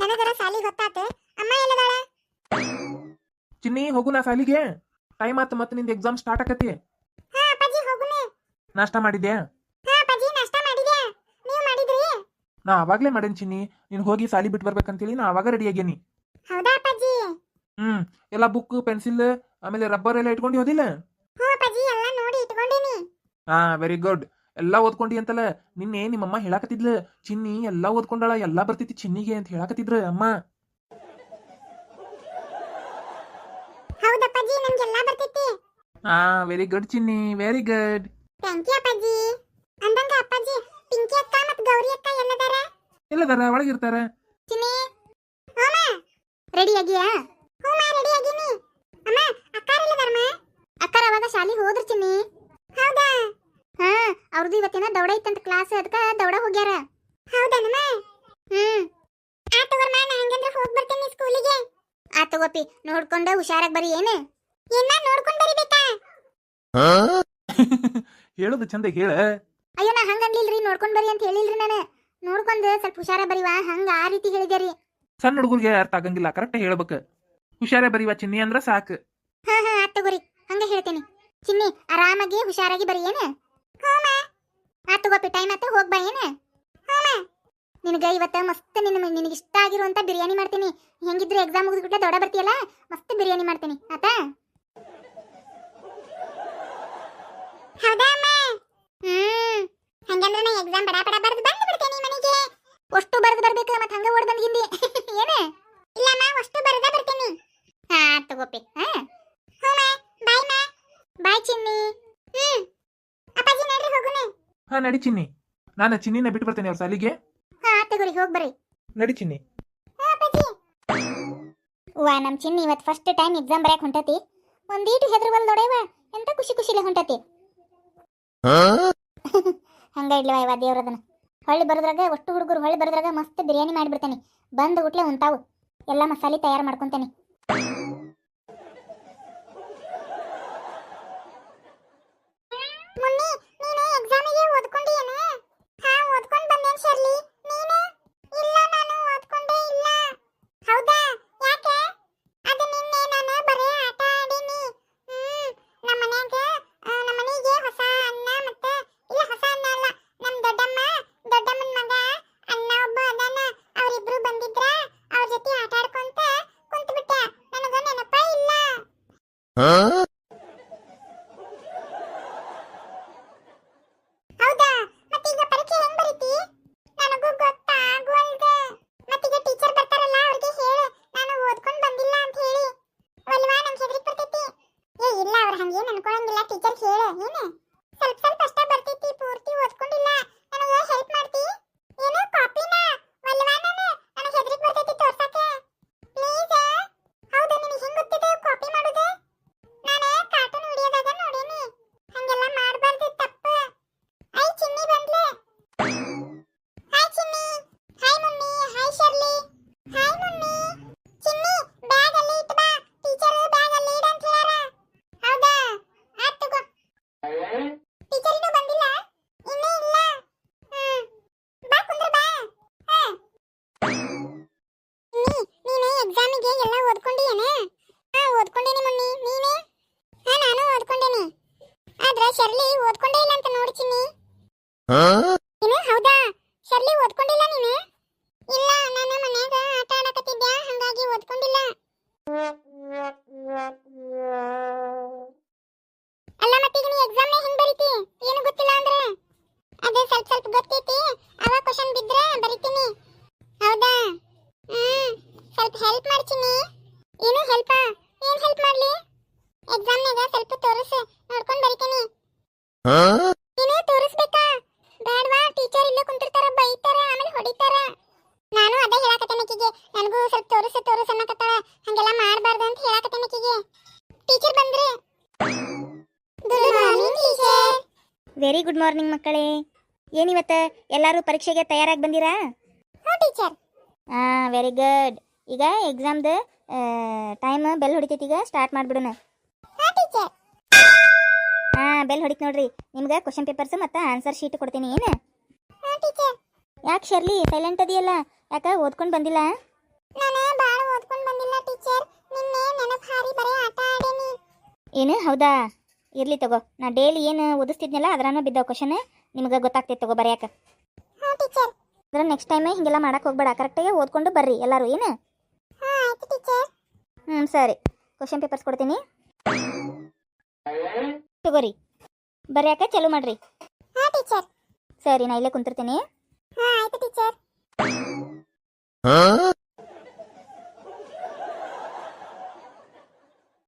ನನಗರ ಸಾಲಿ ಗೊತ್ತಾತ ಅಮ್ಮ ಎಲ್ಲದಾಳ ಚಿನ್ನಿ ಹೋಗು ನಾ ಸಾಲಿಗೆ ಟೈಮ್ ಆತ ಮತ್ತೆ ನಿಂದ ಎಕ್ಸಾಮ್ ಸ್ಟಾರ್ಟ್ ಆಕತಿ. ಹಾ ಅಪ್ಪಾಜಿ ಹೋಗುನೆ. ನಾಷ್ಟ ಮಾಡಿದ್ಯಾ? ಹಾ ಅಪ್ಪಾಜಿ ನಾಷ್ಟ ಮಾಡಿದ್ಯಾ? ನೀವು ಮಾಡಿದ್ರಿ? ನಾ ಅವಾಗ್ಲೇ ಮಾಡೇನ್ ಚಿನ್ನಿ. ನೀನ್ ಹೋಗಿ ಸಾಲಿ ಬಿಟ್ಟು ಬರ್ಬೇಕಂತೇಳಿ ನಾ ಅವಾಗ ರೆಡಿ ಆಗೇನಿ. ಹೌದಾ ಅಪ್ಪಾಜಿ? ಹ್ಮ್ ಎಲ್ಲ ಬುಕ್ ಪೆನ್ಸಿಲ್ ಆಮೇಲೆ ರಬ್ಬರ್ ಎಲ್ಲ ಇಟ್ಕೊಂಡು ಹೋದಿಲ್ಲ ಹ್ಞೂ ಅಪ್ಪಾಜಿ ಎಲ್ಲ ನೋಡಿ ಇಟ್ಕೊಂಡಿನಿ. ಹಾ ವೆರಿ ಗುಡ್ ಎಲ್ಲಾ ಓದ್ಕೊಂಡಿ ಅಂತಲ್ಲ ನಿನ್ನೆ ನಿಮ್ಮಮ್ಮ ಹೇಳಾಕತ್ತಿದ್ಲ ಚಿನ್ನಿ ಎಲ್ಲ ಓದ್ಕೊಂಡಾಳ ಎಲ್ಲ ಬರ್ತೈತಿ ಚಿನ್ನಿಗೆ ಅಂತ ಹೇಳಾಕತ್ತಿದ್ರ ಅಮ್ಮ. ಹಾ very good Chinni very good thank you ಅಪ್ಪಾಜಿ. ಅಂದಂಗ ಅಪ್ಪಾಜಿ ಪಿಂಕಿ ಅಕ್ಕ ಮತ್ ಗೌರಿ ಅಕ್ಕ ಎಲ್ಲದಾರ? ಎಲ್ಲದಾರ ಒಳಗಿರ್ತಾರ. ಚಿನ್ನಿ. ಅಮ್ಮ ರೆಡಿ ಆಗಿಯಾ? ಹೋಮ ರೆಡಿ ಆಗಿನಿ. ಅಮ್ಮ ಅಕ್ಕಾರ ಎಲ್ಲದಾರಮ್ಮ? ಅಕ್ಕಾರ ಅವಾಗ ಶಾಲೆಗೆ ಹೋದ್ರು ಚಿನ್ನಿ. ಅವ್ರದ್ದು ಇವತ್ತಿನ ದೌಡ ಇತ್ತಂತ ಕ್ಲಾಸ್ ಅದಕ್ಕ ದೌಡ ಹೋಗ್ಯಾರ. ಹೌದನಮ್ಮ? ಹ್ಮ್. ಆ ತಗೋರ್ಮ ನಾ ಹಂಗಂದ್ರೆ ಹೋಗಿ ಬರ್ತೀನಿ ಸ್ಕೂಲಿಗೆ ಆ ತಗೋಪಿ ನೋಡ್ಕೊಂಡ ಹುಷಾರಾಗಿ ಬರಿ ಏನು? ಏನ ನೋಡ್ಕೊಂಡ್ ಬರಿಬೇಕಾ? ಹೇಳೋದು ಚಂದ ಹೇಳ. ಅಯ್ಯೋ ನಾ ಹಂಗ ಅನ್ಲಿಲ್ರಿ ನೋಡ್ಕೊಂಡ್ ಬರಿ ಅಂತ ಹೇಳಿಲ್ರಿ ನಾನು. ನೋಡ್ಕೊಂಡ್ ಸ್ವಲ್ಪ ಹುಷಾರ ಬರಿವಾ ಹಂಗ ಆ ರೀತಿ ಹೇಳಿದ್ಯಾರಿ ಸಣ್ಣ ಹುಡುಗರಿಗೆ ಅರ್ಥ ಆಗಂಗಿಲ್ಲ ಕರೆಕ್ಟ್ ಹೇಳ್ಬೇಕು. ಹುಷಾರೇ ಬರೀವ ಚಿನ್ನಿ ಅಂದ್ರ ಸಾಕು. ಹಾ ಹಾ ಆತ್ ತಗೋರಿ ಹಂಗ ಹೇಳ್ತೇನೆ. ಚಿನ್ನಿ ಆರಾಮಾಗಿ ಹುಷಾರಾಗಿ ಬರಿ ಏನ? ಆತ್ ತಗೋಪಿ ಟೈಮ್ ಆತ ಹೋಗ್ ಬಾ, ಏನ? ನಿನಗ ಇವತ್ತ ಮಸ್ತ್ ನಿನ್ನ ನಿನಗೆ ಇಷ್ಟ ಆಗಿರುವಂತ ಬಿರಿಯಾನಿ ಮಾಡ್ತೀನಿ. ಹೆಂಗಿದ್ರು ಎಕ್ಸಾಮ್ ಮುಗಿದ್ಬಿಟ್ಲೆ ದೊಡ್ಡ ಬರ್ತೀಯಲ್ಲ? ಮಸ್ತ್ ಬಿರಿಯಾನಿ ಮಾಡ್ತೀನಿ. ಆತಾ ಹೌದಾ, ಅಮ್ಮ? ಹ್ಮ್. ಹಂಗಂದ್ರೆ ನಾ ಎಕ್ಸಾಮ್ ಬಡ ಬಡ ಬರ್ದು ಬಂದು ಮನೆಗೆ. ಅಷ್ಟು ಬರ್ದು ಬರ್ಬೇಕು ಮತ್ತೆ ಹಂಗ ಓಡ್ ಬಂದ್ಗಿಂದಿ ಏನ? ಇಲ್ಲಮ್ಮ ಅಷ್ಟು ಬರ್ದ ಬರ್ತೀನಿ. ಹಾ ತಗೋಪಿ ಹಾ ಹೋಮ ಬಾಯ್ ಮಾ ಬಾಯ್ ಚಿನ್ನಿ ಹ್ಮ್ ಅಪ್ಪಾಜಿ ನಡ್ರಿ ಹೋಗುನೆ ಹಾ ನಡಿ ಚಿನ್ನಿ. ನಾನು ಚಿನ್ನಿನ ಬಿಟ್ಟು ಬರ್ತೇನೆ ಅವ್ರ ಸಾಲಿಗೆ. ಹಾ ತಗೋರಿ ಹೋಗಿ ಬರ್ರಿ. ನಡಿ ಚಿನ್ನಿ. ಹಾ ಅಪ್ಪಾಜಿ. ವಾ ನಮ್ ಚಿನ್ನಿ ಇವತ್ತು ಫಸ್ಟ್ ಟೈಮ್ ಎಕ್ಸಾಮ್ ಬರೆಯಕ್ಕೆ ಹೊಂಟತಿ. ಒಂದೀಟು ಹೆದರ್ವಲ್ ನೋಡೇವ ಎಂತ ಖುಷಿ ಖುಷಿಲೆ ಹೊಂಟತಿ. ಹಂಗ ಇಡ್ಲವ ಇವ ದೇವ್ರದನ. ಹೊಳ್ಳಿ ಬರೋದ್ರಾಗ ಒಟ್ಟು ಹುಡುಗರು ಹೊಳ್ಳಿ ಬರೋದ್ರಾಗ ಮಸ್ತ್ ಬಿರಿಯಾನಿ ಮಾಡಿಬಿಡ್ತೇನೆ ಬಂದ ಗುಟ್ಲೆ ಉಂತಾವು ಎಲ್ಲ ಮಸಾಲೆ ತಯಾರು ಮಾಡ್ಕೊಂತಾನೆ ಮುನ್ನಿ ನೀನು ಎಕ್ಸಾಮಿಗೆ ಓದ್ಕೊಂಡಿಯೇನ ಹಾ ಓದ್ಕೊಂಡ್ ಬಂದೇನ್ ಶರ್ಲಿ ನೀನು ಇಲ್ಲ ನಾನು ಓದ್ಕೊಂಡೇ ಇಲ್ಲ ಹೌದಾ ಯಾಕೆ ಅದು ನಿನ್ನೆ ನಾನು ಬರೀ ಆಟ ಆಡೀನಿ ಹ್ಮ್ ನಮ್ಮ ಮನ್ಯಾಗ ಆ, ನಮ್ಮ ಮನೆಗೆ ಹೊಸ ಅಣ್ಣ ಮತ್ತೆ ಇಲ್ಲ ಹೊಸ ಅಣ್ಣ ಅಲ್ಲ ನಮ್ ದೊಡ್ಡಮ್ಮ ದೊಡ್ಡಮ್ಮನ ಮಗ ಅಣ್ಣ ಒಬ್ಬ ಅದಾನ ಅವರಿಬ್ರು ಬಂದಿದ್ರ ಅವ್ರ ಜೊತೆ ಆಟ ಆಡ್ಕೊಂತ ಕುಂತ್ಬಿಟ್ಟೆ ನನಗ ನೆನಪ ಇಲ್ಲ ಹೌದಾ ಮತ್ತೀಗ ಪರೀಕ್ಷೆ ಹೆಂಗ್ ಬರೀತಿ ನನಗೂ ಗೊತ್ತಾಗುವಲ್ದೆ ಮತ್ತೀಗ ಟೀಚರ್ ಬರ್ತಾರಲ್ಲ ಅವ್ರಿಗೆ ಹೇಳು ನಾನು ಓದ್ಕೊಂಡ್ ಬಂದಿಲ್ಲ ಅಂತ ಹೇಳಿ ಅಲ್ವಾ ನಂಗೆ ಹೆದರಿಕೆ ಬರ್ತೈತಿ ಏ ಇಲ್ಲ ಟೀಚರ್ ಹೇಳು ಏನು? ಸ್ವಲ್ಪ ಸ್ವಲ್ಪ ಬರ್ತೈತಿ ಪೂರ್ತಿ ಓದ್ಕೊಂಡಿಲ್ಲ ನನಗೆ ಹೆಲ್ಪ್ ಮಾಡ್ತಿ ಏನು ಕಾಪಿನ ಅಲ್ವಾ ನಾನು ನನಗೆ ಹೆದರಿಕೆ ಬರ್ತೈತಿ ತೋರ್ಸಕ್ಕೆ ಪ್ಲೀಸ್ ಹೌದಾ ನಿನಗೆ ಹೆಂಗ್ ಗೊತ್ತಿದೆ ಕಾಪಿ ಮಾಡೋದು ನಾನು ಕಾರ್ಟೂನ್ ವಿಡಿಯೋದಾಗ ನೋಡೀನಿ ಹಂಗೆಲ್ಲ ಮಾಡಬಾರ್ದು ತಪ್ಪು ಐ Chinni ಬಂದ್ಲೆ hi Chinni hi mummy hi Shirley hi mummy Chinni bag ಅಲ್ಲಿ ಇಟ್ಟು ಬಾ ಟೀಚರ್ ಬ್ಯಾಗ್ ಅಲ್ಲಿ ಇಡು ಅಂತ ಹೇಳ್ಯಾರ ಹೌದಾ ಆತ್ ತಗೋ ಟೀಚರ್ ಇನ್ನೂ ಬಂದಿಲ್ಲ ಇನ್ನೂ ಇಲ್ಲ ಹ್ಮ್ ಬಾ ಕುಂದ್ರ ಬಾ ಹಾ ನೀ ನೀನು ಎಕ್ಸಾಮಿಗೆ ಎಲ್ಲ ಓದ್ಕೊಂಡಿಯೇನ ಹಾ ಓದ್ಕೊಂಡೇನಿ ಮಮ್ಮಿ ನೀನೇ ಹಾ ನಾನು ಓದ್ಕೊಂಡೇನಿ ಆದ್ರೆ ಶರ್ಲಿ ಓದ್ಕೊಂಡೇ ಇಲ್ಲ ಅಂತ ನೋಡಿ ಚಿನ್ನಿ ಏನು ಹೌದಾ? ಶರ್ಲಿ ಓದ್ಕೊಂಡಿಲ್ಲ ನೀನು? ಇಲ್ಲ ನಾನು ಮನ್ಯಾಗ ಆಟ ಆಡಕತ್ತಿದ್ದೆ ಹಂಗಾಗಿ ಓದ್ಕೊಂಡಿಲ್ಲ. ಅಲ್ಲ ಮತ್ತೀಗ ನೀ ಎಕ್ಸಾಮ್ ಹೆಂಗ್ ಬರೀತಿ? ಏನು ಗೊತ್ತಿಲ್ಲ ಅಂದ್ರೆ? ಅದೇ ಸ್ವಲ್ಪ ಸ್ವಲ್ಪ ಗೊತ್ತೈತಿ. ಅವ ಕ್ವಶನ್ ಬಿದ್ರೆ ಬರಿತೀನಿ. ಹೌದಾ? ಹ್ಮ್ ಸ್ವಲ್ಪ ಹೆಲ್ಪ್ ಮಾಡ್ತೀನಿ. ಏನು ಹೆಲ್ಪ್ ಏನ್ ಹೆಲ್ಪ್ ಮಾಡ್ಲಿ? ಎಕ್ಸಾಮ್ನಾಗ ಸ್ವಲ್ಪ ನೀನು ತೋರಿಸ್ಬೇಕಾ? ಬೇಡವಾ ಟೀಚರ್ ಇಲ್ಲೇ ಕುಂತಿರ್ತಾರ ಬೈತಾರ ಆಮೇಲೆ ಹೊಡಿತಾರ. ನಾನು ಅದೇ ಹೇಳಾಕತ್ತೇನೆ ಆಕಿಗೆ ನನಗೂ ಸ್ವಲ್ಪ ತೋರಿಸ ತೋರಿಸ ಅನ್ನಕತ್ತಾಳ. ಹಂಗೆಲ್ಲ ಮಾಡಬಾರ್ದು ಅಂತ ಹೇಳಾಕತ್ತೇನೆ ಆಕಿಗೆ ಟೀಚರ್ ಬಂದ್ರೆ. ವೆರಿ ಗುಡ್ ಮಾರ್ನಿಂಗ್ ಮಕ್ಕಳೇ. ಏನಿವತ್ತ? ಎಲ್ಲರೂ ಪರೀಕ್ಷೆಗೆ ತಯಾರಾಗಿ ಬಂದಿರಾ? ಹ್ಞೂ ಟೀಚರ್ ಹಾಂ ವೆರಿ ಗುಡ್ ಈಗ ಎಕ್ಸಾಮ್ದು ಟೈಮ್ ಬೆಲ್ ಹೊಡಿತೈತಿ ಈಗ ಸ್ಟಾರ್ಟ್ ಮಾಡಿಬಿಡೋಣ. ಹಾ ಹಾಂ ಬೆಲ್ ಹೊಡಿಕ್ ನೋಡ್ರಿ. ನಿಮ್ಗೆ ಕ್ವಶನ್ ಪೇಪರ್ಸ್ ಮತ್ತು ಆನ್ಸರ್ ಶೀಟ್ ಕೊಡ್ತೀನಿ ಏನು? ಯಾಕೆ ಶರ್ಲಿ ಸೈಲೆಂಟ್ ಅದೆಯಲ್ಲ? ಯಾಕೆ ಓದ್ಕೊಂಡು ಬಂದಿಲ್ಲ? ಏನು? ಹೌದಾ? ಇರ್ಲಿ ತಗೋ. ನಾ ಡೈಲಿ ಏನು ಓದಿಸ್ತಿದ್ನಲ್ಲ ಅದ್ರಾನ ಬಿದ್ದ ಕ್ವಶನ್ ನಿಮ್ಗೆ ಗೊತ್ತಾಗ್ತೈತೆ ತಗೋ ಬರೆಯಾಕ ಅದ್ರ ನೆಕ್ಸ್ಟ್ ಟೈಮ್ ಹಿಂಗೆಲ್ಲ ಮಾಡಕ್ಕೆ ಹೋಗ್ಬೇಡ. ಕರೆಕ್ಟಾಗಿ ಓದ್ಕೊಂಡು ಬರ್ರಿ ಎಲ್ಲರೂ ಏನು? ಹಾ ಆಯ್ತು ಟೀಚರ್ ಹ್ಞೂ ಸರಿ. ಕ್ವಶನ್ ಪೇಪರ್ಸ್ ಕೊಡ್ತೀನಿ. ತಗೋರಿ. ಬರ್ಯಾಕ ಚಾಲು ಮಾಡ್ರಿ. ಹಾ ಟೀಚರ್. ಸರಿ ನಾ ಇಲ್ಲೇ ಕುಂತಿರ್ತೀನಿ. ಹಾ ಆಯ್ತು ಟೀಚರ್?